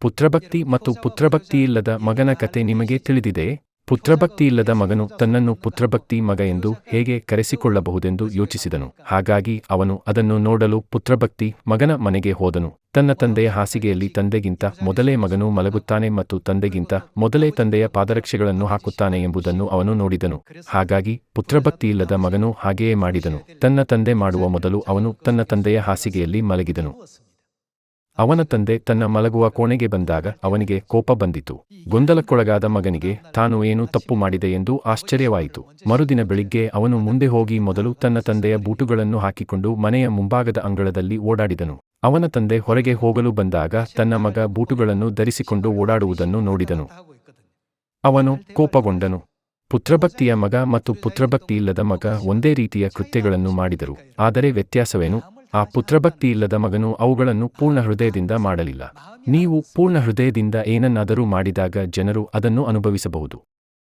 ಪುತ್ರಭಕ್ತಿ ಮತ್ತು ಪುತ್ರಭಕ್ತಿಯಿಲ್ಲದ ಮಗನ ಕತೆ ನಿಮಗೆ ತಿಳಿದಿದೆಯೇ ಪುತ್ರಭಕ್ತಿಯಿಲ್ಲದ ಮಗನು ತನ್ನನ್ನು ಪುತ್ರಭಕ್ತಿ ಮಗ ಎಂದು ಹೇಗೆ ಕರೆಸಿಕೊಳ್ಳಬಹುದೆಂದು ಯೋಚಿಸಿದನು. ಹಾಗಾಗಿ ಅವನು ಅದನ್ನು ನೋಡಲು ಪುತ್ರಭಕ್ತಿ ಮಗನ ಮನೆಗೆ ಹೋದನು. ತನ್ನ ತಂದೆಯ ಹಾಸಿಗೆಯಲ್ಲಿ ತಂದೆಗಿಂತ ಮೊದಲೇ ಮಗನು ಮಲಗುತ್ತಾನೆ ಮತ್ತು ತಂದೆಗಿಂತ ಮೊದಲೇ ತಂದೆಯ ಪಾದರಕ್ಷೆಗಳನ್ನು ಹಾಕುತ್ತಾನೆ ಎಂಬುದನ್ನು ಅವನು ನೋಡಿದನು. ಹಾಗಾಗಿ ಪುತ್ರಭಕ್ತಿಯಿಲ್ಲದ ಮಗನು ಹಾಗೆಯೇ ಮಾಡಿದನು. ತನ್ನ ತಂದೆ ಮಾಡುವ ಮೊದಲು ಅವನು ತನ್ನ ತಂದೆಯ ಹಾಸಿಗೆಯಲ್ಲಿ ಮಲಗಿದನು. ಅವನ ತಂದೆ ತನ್ನ ಮಲಗುವ ಕೋಣೆಗೆ ಬಂದಾಗ ಅವನಿಗೆ ಕೋಪ ಬಂದಿತು. ಗೊಂದಲಕ್ಕೊಳಗಾದ ಮಗನಿಗೆ ತಾನು ಏನು ತಪ್ಪು ಮಾಡಿದೆ ಎಂದು ಆಶ್ಚರ್ಯವಾಯಿತು. ಮರುದಿನ ಬೆಳಿಗ್ಗೆ ಅವನು ಮುಂದೆ ಹೋಗಿ ಮೊದಲು ತನ್ನ ತಂದೆಯ ಬೂಟುಗಳನ್ನು ಹಾಕಿಕೊಂಡು ಮನೆಯ ಮುಂಭಾಗದ ಅಂಗಳದಲ್ಲಿ ಓಡಾಡಿದನು. ಅವನ ತಂದೆ ಹೊರಗೆ ಹೋಗಲು ಬಂದಾಗ ತನ್ನ ಮಗ ಬೂಟುಗಳನ್ನು ಧರಿಸಿಕೊಂಡು ಓಡಾಡುವುದನ್ನು ನೋಡಿದನು. ಅವನು ಕೋಪಗೊಂಡನು. ಪುತ್ರಭಕ್ತಿಯ ಮಗ ಮತ್ತು ಪುತ್ರಭಕ್ತಿಯಿಲ್ಲದ ಮಗ ಒಂದೇ ರೀತಿಯ ಕೃತ್ಯಗಳನ್ನು ಮಾಡಿದರು. ಆದರೆ ವ್ಯತ್ಯಾಸವೇನು? ಆ ಪುತ್ರಭಕ್ತಿಯಿಲ್ಲದ ಮಗನು ಅವುಗಳನ್ನು ಪೂರ್ಣ ಹೃದಯದಿಂದ ಮಾಡಲಿಲ್ಲ. ನೀವು ಪೂರ್ಣ ಹೃದಯದಿಂದ ಏನನ್ನಾದರೂ ಮಾಡಿದಾಗ ಜನರು ಅದನ್ನು ಅನುಭವಿಸಬಹುದು.